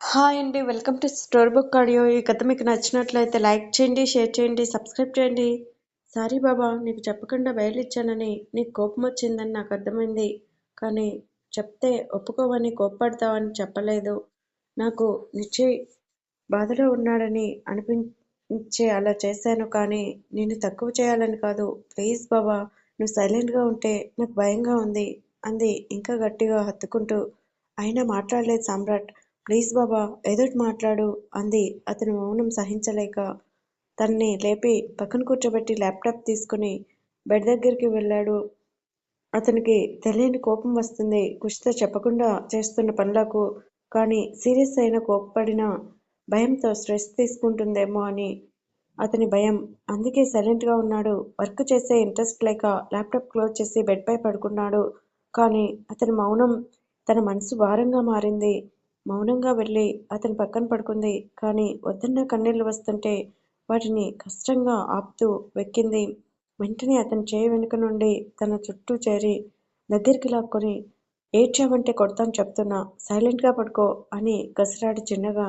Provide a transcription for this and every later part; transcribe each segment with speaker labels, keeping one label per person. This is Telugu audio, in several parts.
Speaker 1: హాయ్ అండి welcome to store book audio. ఈ కథ మీకు నచ్చినట్లయితే లైక్ చేయండి షేర్ చేయండి సబ్స్క్రైబ్ చేయండి. సారీ బాబా నీకు చెప్పకుండా బయలు ఇచ్చానని నీకు కోపం వచ్చిందని నాకు అర్థమైంది. కానీ చెప్తే ఒప్పుకోవని కోప్పడతావని చెప్పలేదు. నాకు నిశ్చయ్ బాధలో ఉన్నాడని అనిపించే అలా చేశాను కానీ నేను తక్కువ చేయాలని కాదు. ప్లీజ్ బాబా నువ్వు సైలెంట్గా ఉంటే నాకు భయంగా ఉంది అంది ఇంకా గట్టిగా హత్తుకుంటూ. అయినా మాట్లాడలేదు సామ్రాట్. ప్లీజ్ బాబా ఏదోటి మాట్లాడు అంది. అతని మౌనం సహించలేక తన్ని లేపి పక్కన కూర్చోబెట్టి ల్యాప్టాప్ తీసుకుని బెడ్ దగ్గరికి వెళ్ళాడు. అతనికి తెలియని కోపం వస్తుంది. కుషితో చెప్పకుండా చేస్తున్న పనులకు కానీ సీరియస్ అయిన కోప్పడిన భయంతో స్ట్రెస్ తీసుకుంటుందేమో అని అతని భయం. అందుకే సైలెంట్గా ఉన్నాడు. వర్క్ చేసే ఇంట్రెస్ట్ లేక ల్యాప్టాప్ క్లోజ్ చేసి బెడ్పై పడుకున్నాడు. కానీ అతని మౌనం తన మనసు భారంగా మారింది. మౌనంగా వెళ్ళి అతని పక్కన పడుకుంది. కానీ వద్దన్న కన్నీళ్ళు వస్తుంటే వాటిని కష్టంగా ఆపుతూ వెక్కింది. వెంటనే అతని చేయి వెనుక నుండి తన చుట్టూ చేరి దగ్గరికి లాక్కొని ఏడ్చావంటే కొడతాను చెప్తున్నా. సైలెంట్గా పడుకో అని కసిరాడి చిన్నగా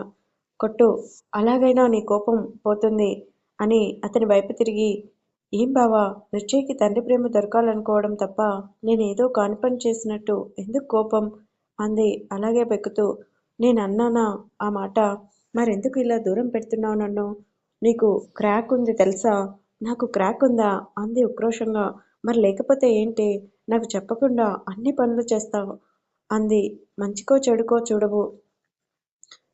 Speaker 1: కొట్టు. అలాగైనా నీ కోపం పోతుంది అని అతని వైపు తిరిగి ఏం బావా? రుచికి తండ్రి ప్రేమ దొరకాలనుకోవడం తప్ప నేనేదో కాని పని చేసినట్టు. ఎందుకు కోపం? అంది. అలాగే పెక్కుతూ నేను అన్నానా ఆ మాట. మరెందుకు ఇలా దూరం పెడుతున్నావు నన్ను? నీకు క్రాక్ ఉంది తెలుసా? నాకు క్రాక్ ఉందా? అంది ఉక్రోషంగా. మరి లేకపోతే ఏంటి? నాకు చెప్పకుండా అన్ని పనులు చేస్తావు అంది. మంచికో చెడుకో చూడవు.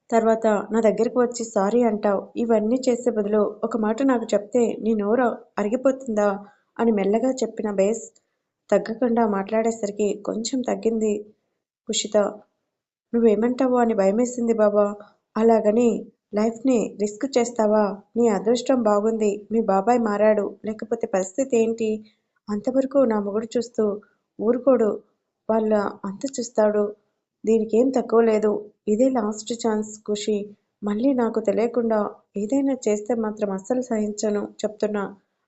Speaker 1: తర్వాత నా దగ్గరికి వచ్చి సారీ అంటావు. ఇవన్నీ చేసే బదులు ఒక మాట నాకు చెప్తే నీ నోరు అరిగిపోతుందా? అని మెల్లగా చెప్పిన బేస్ తగ్గకుండా మాట్లాడేసరికి కొంచెం తగ్గింది కుషిత. నువ్వేమంటావో అని భయమేసింది బాబా. అలాగని లైఫ్ని రిస్క్ చేస్తావా? నీ అదృష్టం బాగుంది. మీ బాబాయ్ మారాడు. లేకపోతే పరిస్థితి ఏంటి? అంతవరకు నా మొగుడు చూస్తూ ఊరుకోడు. వాళ్ళ అంత చూస్తాడు. దీనికేం తక్కువ లేదు. ఇదే లాస్ట్ ఛాన్స్ ఖుషి. మళ్ళీ నాకు తెలియకుండా ఏదైనా చేస్తే మాత్రం అస్సలు సహించను చెప్తున్నా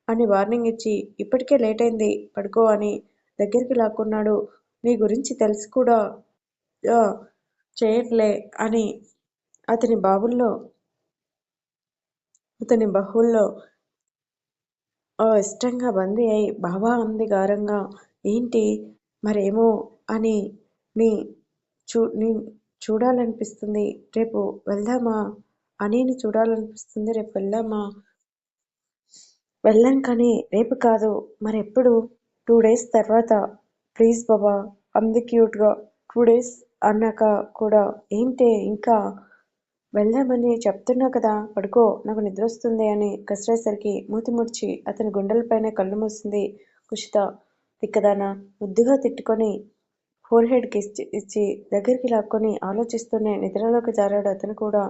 Speaker 1: అని వార్నింగ్ ఇచ్చి ఇప్పటికే లేట్ అయింది. పడుకో అని దగ్గరికి లాక్కున్నాడు. నీ గురించి తెలిసి కూడా. చేయట్లే అని అతని బావుల్లో అతని బహుల్లో ఇష్టంగా బందీ అయి బాబా అంది గారంగా ఏంటి? మరేమో అని నీ చూ నీ చూడాలనిపిస్తుంది. రేపు వెళ్దామా? అనిని చూడాలనిపిస్తుంది. రేపు వెళ్దామా? వెళ్ళాం కానీ రేపు కాదు. మరెప్పుడు? టూ డేస్ తర్వాత. ప్లీజ్ బాబా అంది క్యూట్గా. Two days? అన్నాక కూడా ఏంటే ఇంకా వెళ్దామని చెప్తున్నా కదా పడుకో నాకు నిద్ర వస్తుంది అని కసిరేసరికి మూతి ముడిచి అతని గుండెలపైనే కళ్ళు మూసింది కుషిత. తిక్కదానా? ముద్దుగా తిట్టుకొని ఫోర్ హెడ్కి ఇచ్చి ఇచ్చి దగ్గరికి లాక్కొని ఆలోచిస్తూనే నిద్రలోకి జారాడు అతను కూడా.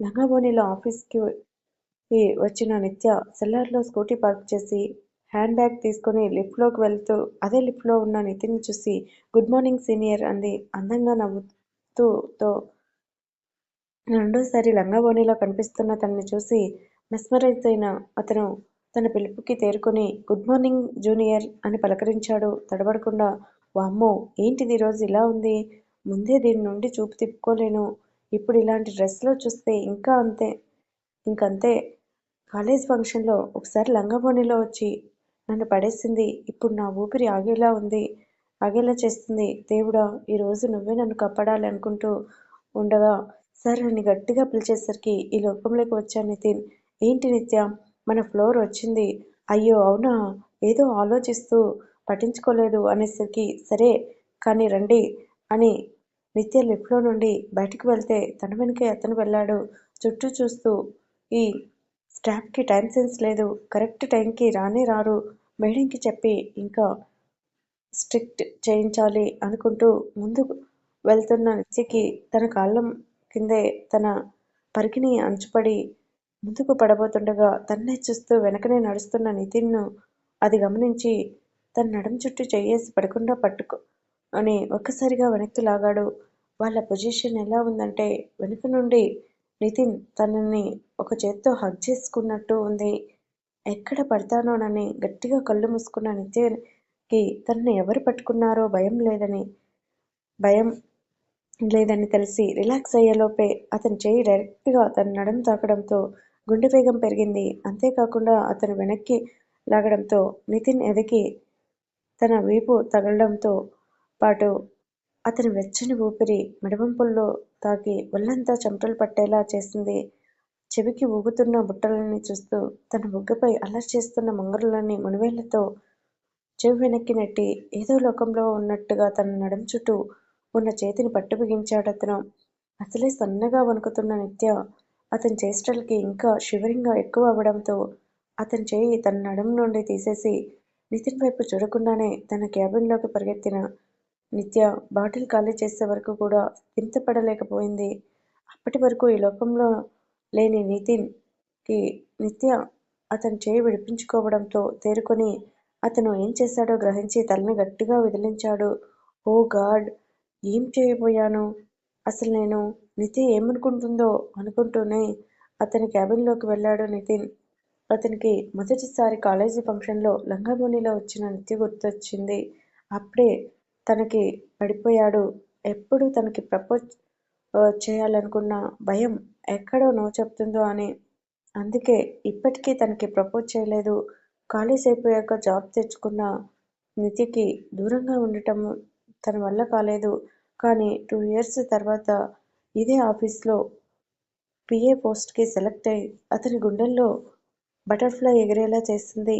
Speaker 1: లంగాబోణిలో ఆఫీస్కి వచ్చిన నిత్య సెల్లార్లో స్కూటీ పార్క్ చేసి హ్యాండ్ బ్యాగ్ తీసుకుని లిఫ్ట్లోకి వెళ్తూ అదే లిఫ్ట్లో ఉన్న నితిన్ చూసి గుడ్ మార్నింగ్ సీనియర్ అంది. అందంగా నవ్వుతూతో రెండోసారి లంగాబోణిలో కనిపిస్తున్న తనని చూసి మెస్మరైజ్ అయిన అతను తన పిలుపుకి తేరుకొని గుడ్ మార్నింగ్ జూనియర్ అని పలకరించాడు. తడబడకుండా వామ్మో ఏంటిది ఈరోజు ఇలా ఉంది? ముందే దీని నుండి చూపు తిప్పుకోలేను. ఇప్పుడు ఇలాంటి డ్రెస్లో చూస్తే ఇంకా అంతే ఇంకంతే. కాలేజ్ ఫంక్షన్లో ఒకసారి లంగాబోనీలో వచ్చి నన్ను పడేసింది. ఇప్పుడు నా ఊపిరి ఆగేలా ఉంది. ఆగేలా చేస్తుంది. దేవుడా ఈరోజు నువ్వే నన్ను కాపాడాలి అనుకుంటూ ఉండగా సార్ నన్ను గట్టిగా పిలిచేసరికి ఈ లోకంలోకి వచ్చాను నితిన్. ఏంటి నిత్య? మన ఫ్లోర్ వచ్చింది. అయ్యో అవునా? ఏదో ఆలోచిస్తూ పట్టించుకోలేదు అనేసరికి సరే కానీ రండి అని నిత్య లిఫ్ట్లో నుండి బయటకు వెళ్తే తన వెనుకే అతను వెళ్ళాడు. చుట్టూ చూస్తూ ఈ స్టాఫ్కి టైం సెన్స్ లేదు. కరెక్ట్ టైంకి రానే రారు. మేడంకి చెప్పి ఇంకా స్ట్రిక్ట్ చేయించాలి అనుకుంటూ ముందుకు వెళ్తున్న నిత్యకి తన కాళ్ళం కిందే తన పరికిని అంచుపడి ముందుకు పడబోతుండగా తన్నే చూస్తూ వెనకనే నడుస్తున్న నితిన్ను అది గమనించి తన నడుం చుట్టూ చేయేసి పడకుండా పట్టుకో అని ఒక్కసారిగా వెనక్కి లాగాడు. వాళ్ళ పొజిషన్ ఎలా ఉందంటే వెనుక నుండి నితిన్ తనని ఒక చేత్తో హగ్ చేసుకున్నట్టు ఉంది. ఎక్కడ పడతానోనని గట్టిగా కళ్ళు మూసుకున్న నిత్యకి తనని ఎవరు పట్టుకున్నారో భయం లేదని భయం లేదని తెలిసి రిలాక్స్ అయ్యేలోపే అతని చేయి డైరెక్ట్గా తన నడం తాకడంతో గుండె వేగం పెరిగింది. అంతేకాకుండా అతను వెనక్కి లాగడంతో నితిన్ ఎదకి తన వీపు తగలడంతో పాటు అతని వెచ్చని ఊపిరి మెడవంపుల్లో తాకి ఒళ్ళంతా చెమటలు పట్టేలా చేసింది. చెవికి ఊగుతున్న బుట్టలని చూస్తూ తన బుగ్గపై అల్లరి చేస్తున్న మంగరులని మునివేళ్ళతో చెవి వెనక్కి నెట్టి ఏదో లోకంలో ఉన్నట్టుగా తన నడుం చుట్టూ ఉన్న చేతిని పట్టు అతను. అసలే సన్నగా వణుకుతున్న నిత్య అతని చేష్టలకి ఇంకా శివరింగా ఎక్కువ అవ్వడంతో అతని చేయి తన నడుం నుండి తీసేసి నితిన్ వైపు చూడకుండానే తన క్యాబిన్లోకి పరిగెత్తిన నిత్య బాటిల్ ఖాళీ చేసే వరకు కూడా చింతపడలేకపోయింది అప్పటి వరకు ఈ లోకంలో లేని నితిన్కి నిత్య అతని చేయి విడిపించుకోవడంతో తేరుకొని అతను ఏం చేశాడో గ్రహించి తలని గట్టిగా విదిలించాడు. ఓ గాడ్ ఏం చేయబోయాను అసలు నేను నిత్య ఏమనుకుంటుందో అనుకుంటూనే అతని క్యాబిన్లోకి వెళ్ళాడు నితిన్. అతనికి మొదటిసారి కాలేజీ ఫంక్షన్లో లో వచ్చిన నిత్య గుర్తొచ్చింది. అప్పుడే తనకి పడిపోయాడు. ఎప్పుడు తనకి ప్రపోజ్ చేయాలనుకున్న భయం ఎక్కడో నో చెప్తుందో అని. అందుకే ఇప్పటికీ తనకి ప్రపోజ్ చేయలేదు. కాలేజ్ అయిపోయాక జాబ్ తెచ్చుకున్న నిత్యకి దూరంగా ఉండటం తన వల్ల కాలేదు. కానీ టూ ఇయర్స్ తర్వాత ఇదే ఆఫీస్లో పిఏ పోస్ట్కి సెలెక్ట్ అయి అతని గుండెల్లో బటర్ఫ్లై ఎగిరేలా చేసింది.